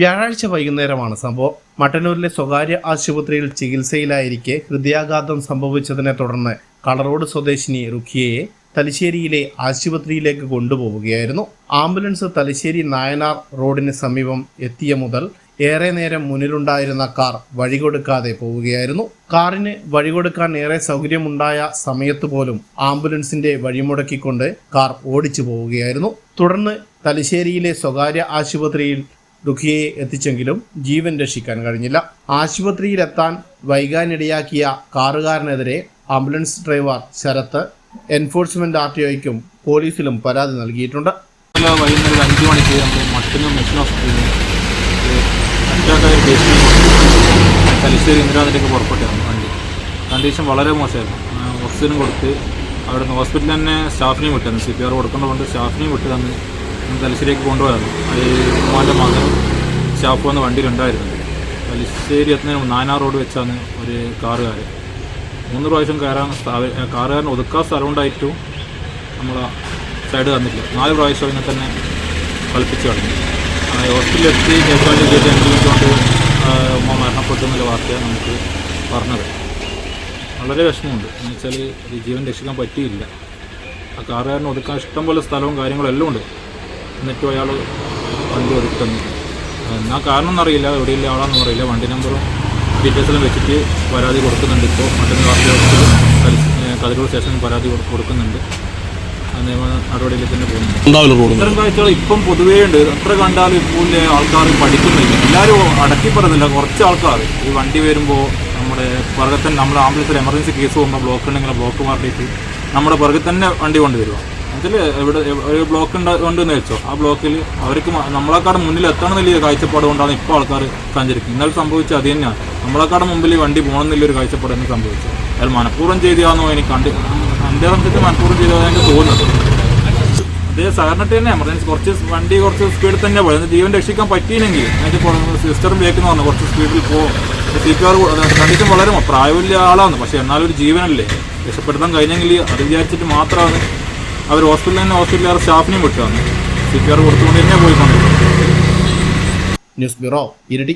വ്യാഴാഴ്ച വൈകുന്നേരമാണ് സംഭവം. മട്ടന്നൂരിലെ സ്വകാര്യ ആശുപത്രിയിൽ ചികിത്സയിലായിരിക്കെ ഹൃദയാഘാതം സംഭവിച്ചതിനെ തുടർന്ന് കളറോഡ് സ്വദേശിനി റുഖിയയെ തലശ്ശേരിയിലെ ആശുപത്രിയിലേക്ക് കൊണ്ടുപോവുകയായിരുന്നു. ആംബുലൻസ് തലശ്ശേരി നായനാർ റോഡിന് സമീപം എത്തിയ മുതൽ ഏറെ നേരം മുന്നിലുണ്ടായിരുന്ന കാർ വഴികൊടുക്കാതെ പോവുകയായിരുന്നു. കാറിന് വഴികൊടുക്കാൻ ഏറെ സൗകര്യമുണ്ടായ സമയത്ത് പോലും ആംബുലൻസിന്റെ വഴിമുടക്കിക്കൊണ്ട് കാർ ഓടിച്ചു പോവുകയായിരുന്നു. തുടർന്ന് തലശ്ശേരിയിലെ സ്വകാര്യ ആശുപത്രിയിൽ റുഖിയയെ എത്തിച്ചെങ്കിലും ജീവൻ രക്ഷിക്കാൻ കഴിഞ്ഞില്ല. ആശുപത്രിയിലെത്താൻ വൈകാനിടയാക്കിയ കാറുകാരനെതിരെ ambulance driver Sarath enforcement R T ഒയ്ക്കും പോലീസിലും പരാതി നൽകിയിട്ടുണ്ട്. വൈകുന്നേരം അഞ്ച് മണിക്ക് നമ്മൾ മട്ടന്നൂർ മിഷൻ ഹോസ്പിറ്റലിൽ അറ്റാക്കായ തലശ്ശേരി ഇന്ദിരാതിലേക്ക് പുറപ്പെട്ടായിരുന്നു വണ്ടി. കണ്ടീഷൻ വളരെ മോശമായിരുന്നു. ആ, ഓക്സിജൻ കൊടുത്ത് അവിടെ നിന്ന് ഹോസ്പിറ്റലിൽ തന്നെ സ്റ്റാഫിനെയും വിട്ടു സി പി ആർ കൊടുക്കേണ്ടതുകൊണ്ട് സ്റ്റാഫിനെയും വിട്ടു തന്ന്. തലശ്ശേരിക്ക് കൊണ്ടുപോയായിരുന്നു അത് ഉമ്മാന്റെ മകൻ സ്റ്റാഫ് വന്ന വണ്ടിയിലുണ്ടായിരുന്നു തലശ്ശേരി എത്തുന്നതിന് നാനാ റോഡ് വെച്ചാണ് ഒരു കാറുകാരൻ. മൂന്ന് പ്രാവശ്യം കയറാൻ കാറുകാരൻ ഒതുക്കാൻ സ്ഥലമുണ്ടായിട്ടും നമ്മൾ സൈഡ് തന്നില്ല നാല് പ്രാവശ്യം അതിനെ തന്നെ കളിപ്പിച്ച് കളഞ്ഞു. ഹോസ്പിറ്റലിലെത്തി കേൾക്കാണ്ട് ചെയ്ത് അനുഭവിച്ചുകൊണ്ട് ഉമ്മ മരണപ്പെട്ടു എന്നുള്ള വാർത്തയാണ് നമുക്ക് പറഞ്ഞത്. വളരെ വിഷമമുണ്ട്. എന്ന് വെച്ചാൽ ജീവൻ രക്ഷിക്കാൻ പറ്റിയില്ല. ആ കാറുകാരന് ഒതുക്കാൻ ഇഷ്ടംപോലെ സ്ഥലവും കാര്യങ്ങളും എല്ലാം ഉണ്ട്. എന്നിട്ടും അയാൾ വണ്ടി ഒതുക്കി എന്നാൽ എന്നാ കാരണം എന്നറിയില്ല എവിടെയില്ല ആളാണെന്ന് അറിയില്ല. വണ്ടി നമ്പറും ഡീറ്റെയിൽസെല്ലാം വെച്ചിട്ട് പരാതി കൊടുക്കുന്നുണ്ട് ഇപ്പോൾ. മറ്റൊന്ന് കതിരൂർ സ്റ്റേഷനിൽ പരാതി കൊടു- കൊടുക്കുന്നുണ്ട്. നിയമ നടപടിയിലേക്ക് തന്നെ പോകുന്നുണ്ട്. ഇത്തരം കാഴ്ചകൾ ഇപ്പം പൊതുവേ ഉണ്ട്. എത്ര കണ്ടാലും ഇപ്പോൾ ആൾക്കാർ പഠിക്കുന്നില്ല. എല്ലാവരും അടക്കി പറയുന്നില്ല. കുറച്ച് ആൾക്കാർ. ഈ വണ്ടി വരുമ്പോൾ നമ്മുടെ പുറകെ തന്നെ നമ്മുടെ ആംബുലൻസിൽ എമർജൻസി കേസ് പോകുമ്പോൾ ബ്ലോക്ക് ഉണ്ടെങ്കിൽ ബ്ലോക്ക് മാറിയിട്ട് നമ്മുടെ പുറകെ തന്നെ വണ്ടി കൊണ്ടുവരിക അതിൽ ഇവിടെ ഒരു ബ്ലോക്ക് ഉണ്ട് ഉണ്ടെന്ന് വെച്ചോ. ആ ബ്ലോക്കിൽ അവർക്ക് നമ്മളെക്കാട് മുന്നിൽ എത്തണം എന്നുള്ള കാഴ്ചപ്പാട് കൊണ്ടാണ് ഇപ്പോൾ ആൾക്കാർ സഞ്ചരിക്കുന്നത്. ഇന്നലെ സംഭവിച്ചത് അത് തന്നെയാണ്. നമ്മളെക്കാട് മുമ്പിൽ വണ്ടി പോകണം എന്നുള്ളൊരു കാഴ്ചപ്പാട് തന്നെ സംഭവിച്ചു അത് മനഃപൂർവം ചെയ്താന്നോ എനിക്ക് കണ്ട് എന്റെ സംബന്ധിച്ച് മനഃപൂർവം ചെയ്തതാണ് എനിക്ക് തോന്നുന്നത് അതേ സഹകരണത്തിൽ തന്നെ എമർജൻസി. കുറച്ച് വണ്ടി കുറച്ച് സ്പീഡിൽ തന്നെ പോയി. ജീവൻ രക്ഷിക്കാൻ പറ്റിയില്ലെങ്കിൽ അതിന്റെ ബ്രേക്ക് എന്ന് പറഞ്ഞു കുറച്ച് സ്പീഡിൽ പോകും സി പി ആർ കണ്ടീഷൻ വളരെ പ്രായമില്ല ആളാണ്. പക്ഷേ എന്നാലും ഒരു ജീവനല്ലേ രക്ഷപ്പെടുത്താൻ കഴിഞ്ഞെങ്കിൽ അത് വിചാരിച്ചിട്ട് മാത്രമാണ് അവർ ഹോസ്പിറ്റലിൽ തന്നെ ഹോസ്പിറ്റലിൽ സ്റ്റാഫിനെയും വിട്ടു വന്നു. ആർ കൊടുത്തുകൊണ്ട് തന്നെ പോയിക്കൊണ്ടിരുന്നു ന്യൂസ് ബ്യൂറോ ഇരടി.